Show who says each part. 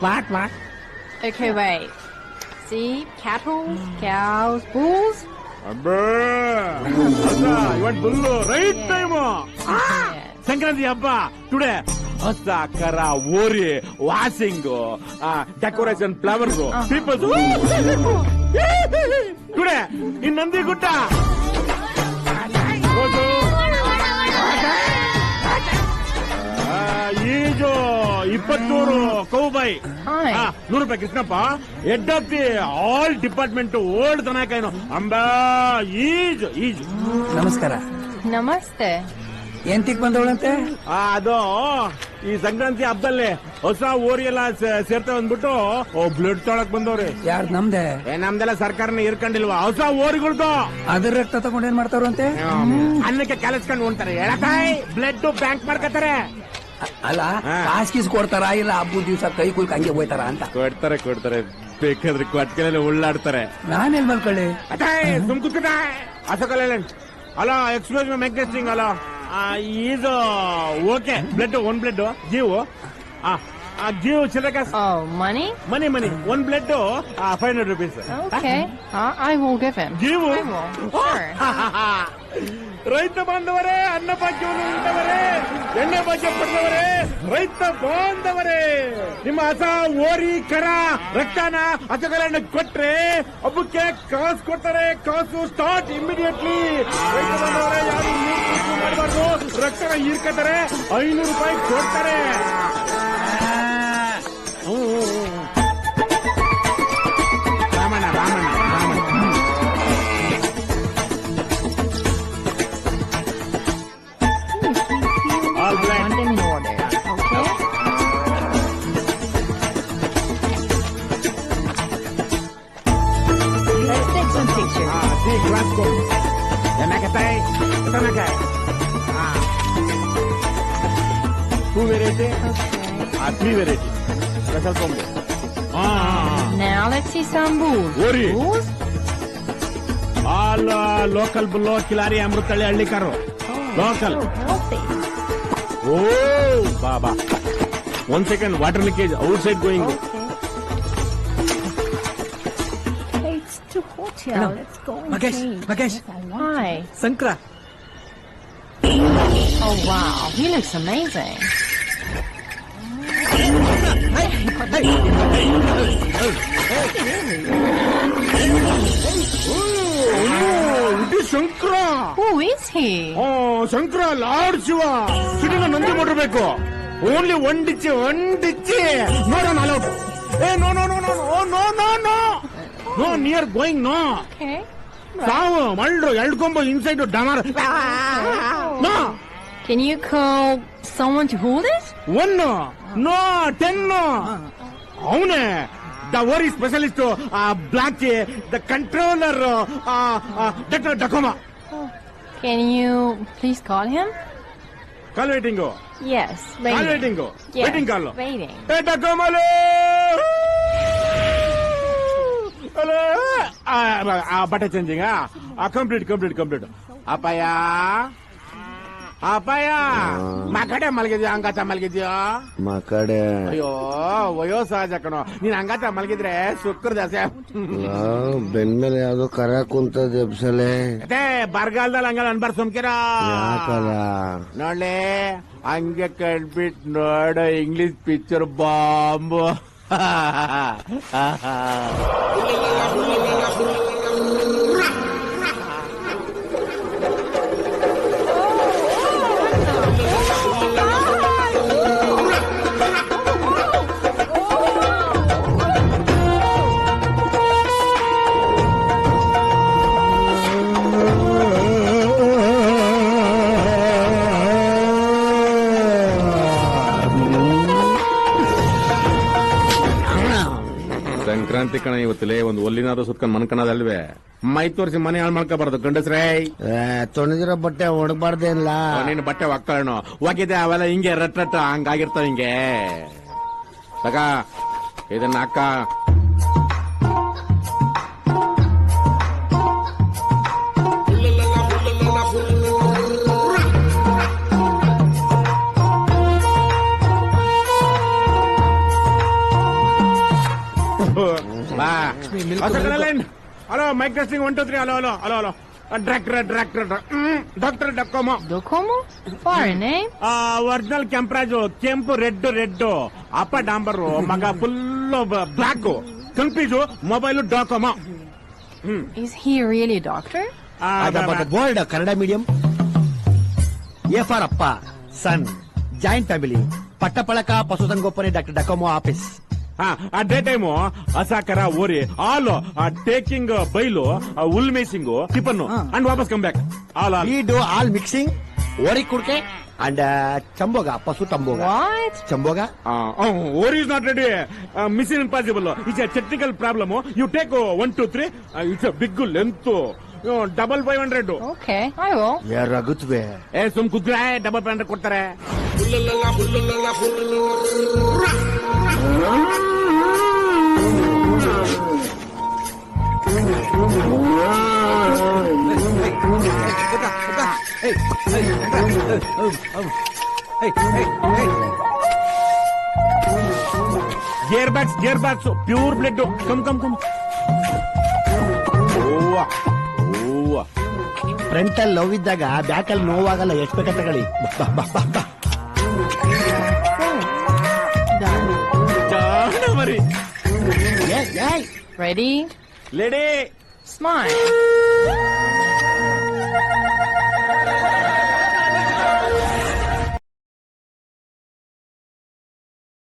Speaker 1: what, what?
Speaker 2: Okay, wait. Sheep, cattle, cows, bulls.
Speaker 1: Bull right
Speaker 2: time.
Speaker 1: Sankranti ಹಬ್ಬ today ಹೊಸ ಕರ ಓರಿ washing decoration flowers peoples today in Nandi ಗುಡ್ಡ ಇಪ್ಪತ್ತೂರು cowboy. ನೂರು ರೂಪಾಯಿ Krishnappa. Head of the all department old ತನಕ ಏನು? ಅಂಬಾ ಈಜು ಈಜು.
Speaker 3: ನಮಸ್ಕಾರ.
Speaker 2: ನಮಸ್ತೆ.
Speaker 3: ಏನ್ ತಿಕ್ ಬಂದವಳಂತೆ?
Speaker 1: ಆ, ಅದು ಈ ಸಂಕ್ರಾಂತಿ ಹಬ್ಬದಲ್ಲಿ ಹೊಸ ಓರಿ ಎಲ್ಲ ಸೇ- ಸೇರ್ತಾ ಅಂದ್ಬಿಟ್ಟು ಬ್ಲಡ್ ತೊಳಕ್ ಬಂದವ್ರಿ.
Speaker 3: ಯಾರ ನಮ್ದೆ?
Speaker 1: ಏ ನಮ್ದೆಲ್ಲ ಸರ್ಕಾರನ ಇರ್ಕೊಂಡಿಲ್ವಾ? ಹೊಸ ಊರಿಗಳ್ದು
Speaker 3: ಅದ್ರ ರಕ್ತ ತಗೊಂಡ್ ಏನ್ ಮಾಡ್ತಾರಂತೆ
Speaker 1: ಅನ್ನಕ್ಕೆ ಕೆಲಸ್ಕೊಂಡ್ ಉಣ್ತಾರೆ. ಎಳಕಾಯಿ ಬ್ಲಡ್ ಬ್ಯಾಂಕ್ ಮಾಡ್ಕತಾರೆ
Speaker 3: ಅಲ್ಲ
Speaker 1: ಕಾಸ್ಕೀಸ್
Speaker 3: ಕಾಸ್ ಕೊಡ್ತಾರ ಇಲ್ಲ ಹಬ್ಬದ ದಿವ್ಸ ಕೈ ಕುಯ್ಕ ಹಂಗೆ ಹೋಯ್ತಾರ ಅಂತ?
Speaker 1: ಕೊಡ್ತಾರೆ ಕೊಡ್ತಾರೆ. ಬೇಕಾದ್ರೆ ಕೊಟ್ಕೆಲ್ಲ ಉಳ್ಳಾಡ್ತಾರೆ.
Speaker 3: ನಾನೆಲ್ ಮಲ್ಕೊಳ್ಳಿ?
Speaker 1: ಸುಮ್ ಕುತ್ಕತ ಅಸಕಲ್ಲ ಅಲ್ಲ ಎಕ್ಸ್ಪ್ಲೋಸ್ ಮ್ಯಾಗ್ನೆಸ್ಟಿಂಗ್ ಅಲ್ಲ ಆ, ಇದು okay. Blood one blood Jeev. Jeev ಚಿಲ್ಲಕ
Speaker 2: money?
Speaker 1: Money money. One blood five hundred rupees
Speaker 2: okay I.
Speaker 1: Jeev.
Speaker 2: I will. Sure.
Speaker 1: ರೈತ ಬಾಂಧವರೇ, ಅನ್ನ ಭಾಗ್ಯವನ್ನು ಉಂಟವರೇ ಎಣ್ಣೆ ಭಾಗ್ಯ ಪಡೆದವರೇ, ರೈತ ಬಾಂಧವರೇ, ನಿಮ್ಮ ಹಸ ಓರಿ ಕರ ರಕ್ತನ ಹಸಗಳನ್ನು ಕೊಟ್ರೆ ಹಬ್ಬಕ್ಕೆ ಕಾಸು ಕೊಡ್ತಾರೆ, ಕಾಸು ಸ್ಟಾರ್ಟ್ ಇಮಿಡಿಯೇಟ್ಲಿ ರೈತ ಬಾಂಧವರೇ, ಯಾರು ಮಾಡಬಾರ್ದು, ರಕ್ತನ ಹೀರ್ಕತಾರೆ ಐನೂರು ರೂಪಾಯಿ ಕೊಡ್ತಾರೆ. देते हैं मैं कहता है पता
Speaker 2: क्या
Speaker 1: verete? हाँ टू वेरायटी हाँ थ्री वेरायटी
Speaker 2: स्पेशल कॉम्बो हाँ Galaxy Sambu.
Speaker 1: Ori. All uh, local below Kilari Amrutali Allikaru. Local.
Speaker 2: Oh,
Speaker 1: Baba. One second, water leakage outside going. Okay. Outside going
Speaker 2: Hey, it's too hot here.
Speaker 3: Hello.
Speaker 2: Let's go and
Speaker 3: Magesh,
Speaker 2: change.
Speaker 3: Magesh.
Speaker 2: Hi.
Speaker 3: ಸಂಕ್ರ
Speaker 2: Oh wow, he looks amazing.
Speaker 1: ಇದು Shankara
Speaker 2: Who is he?
Speaker 1: O Shankara lord Shiva ಸಿಟಿನ ನಂದಿ ಮಾಡಿರ್ಬೇಕು only one ಡಿಚ್ಚಿ one ಡಿಚ್ಚಿ ನೋಡೋಣ ಅಲೌಟ್ ಏ no no no no no no no No near going no
Speaker 2: Okay.
Speaker 1: ಸಾವು ಮಳ್ಳು ಎಳ್ಕೊಂಬ inside ಡಮರ್ no
Speaker 2: Can you call someone to hold it?
Speaker 1: One no ten ಅವನೇ the ಓರಿ specialist block the controller doctor ಡಕೋಮಾ
Speaker 2: Can you please call him?
Speaker 1: Call waiting
Speaker 2: Yes.
Speaker 1: Call
Speaker 2: Waiting.
Speaker 1: Waiting
Speaker 2: Yes.
Speaker 1: Waiting call
Speaker 2: Waiting.
Speaker 1: ಏ ಡಕೋಮಲು బట్ట changing complete complete complete అబ్బాయా అబ్బాయా మా ಕಡೆ ಮಲಗಿದ್ಯಾ ಅಂಗಾತ ಮಲಗಿದ್ಯಾ
Speaker 4: ಮಕಡೆ
Speaker 1: ಅಯ್ಯೋ ವಯೋ ಸಹಜಕಣೋ ನೀನ್ ಅಂಗಾತ ಮಲಗಿದ್ರೆ ಶುಕ್ರ
Speaker 4: ದಸೆ ಬೆನ್ಮೇಲೆ ಯಾವ್ದು ಕರ ಕುಂತದ ಎಬ್ಸಲೆ
Speaker 1: ಅದೇ ಬರಗಾಲದಲ್ಲಿ ಹಂಗಲ್ಲ ಅನ್ಬಾರ್ ಸುಮ್ಕಿರ ನೋಡ್ಲೆ ಹಂಗೆ ಕಳ್ಬಿಟ್ ನೋಡ English picture bomb Hahaha. Sankranti ಕಣ ಇವತ್ತಲೇ ಒಂದು ಒಲ್ಲಿನಾದ್ರು ಸುತ್ಕೊಂಡ್ ಮನ್ಕಣದಲ್ವೇ? ಮೈ ತೋರಿಸಿ ಮನೆ ಹಾಳು ಮಾಡ್ಕೋಬಾರ್ದು ಗಂಡಸ್ರೇ.
Speaker 4: ತೊಣದಿರೋ ಬಟ್ಟೆ ಒಣಗ್ಬಾರ್ದೇನ್ಲ?
Speaker 1: ನೀನು ಬಟ್ಟೆ ಒಕ್ಕಳನು. ಹೋಗಿದೆ ಅವೆಲ್ಲ ಹಿಂಗೆ ರಟ್ ರಟ್ ಹಂಗಾಗಿರ್ತಾವ ಹಿಂಗೆ. ತಗ ಇದನ್ನ ಅಕ್ಕ మీ milk hello mike testing one two three hello hello hello hello. Doctor doctor doctor
Speaker 2: డకోమో డకోమో foreign
Speaker 1: original కెంప్రాజు కెంపు రెడ్ రెడ్ అప్ప డాంబర్. మగ full black కంపీజ్ mobile Docomo
Speaker 2: is he really doctor
Speaker 5: word Kannada medium ఏ అప్ప సన్ జాయింట్ ఫ్యామిలీ పట్టపళక పశుసంగోపనే doctor డకోమో office office
Speaker 1: ಅದೇ time ಅಸಾಕರ ಓರಿ ಆಲ್ ಟೇಕಿಂಗ್ ಬೈಲು ಉಲ್ ಮೇಸಿಂಗು ಟಿಫನ್ ಅಂಡ್ ವಾಪಸ್ come back all all
Speaker 5: we do all mixing ಓರಿ ಕುಡ್ಕೆ ಅಂಡ್ ಚಂಬೋಗ ಪಶು ತಂಬೋಗ? ಚಂಬೋಗ?
Speaker 1: ಓರಿ is not ready mission impossible it's a technical problem you take one two three it's a big length
Speaker 2: double five hundred.
Speaker 5: ಯಾರಾಗುತ್ತವೆ
Speaker 1: ಏ ಸುಮ್ ಕುದ್ರೆ ಡಬಲ್ ಫೈವ್ ಹಂಡ್ರೆಡ್ ಕೊಡ್ತಾರೆ. Gear boxes gear boxes pure blood come come come Owa Owa
Speaker 5: front ಅಲ್ಲಿ love ಇದ್ದಾಗ back ಅಲ್ಲಿ ನೋವಾಗಲ್ಲ ಎಷ್ಟು ಬೇಕ ತಗೊಳ್ಳಿ ಬಾ, ಬಾ, ಬಾ, ಬಾ.
Speaker 2: Ready?
Speaker 1: Lady
Speaker 2: Smile.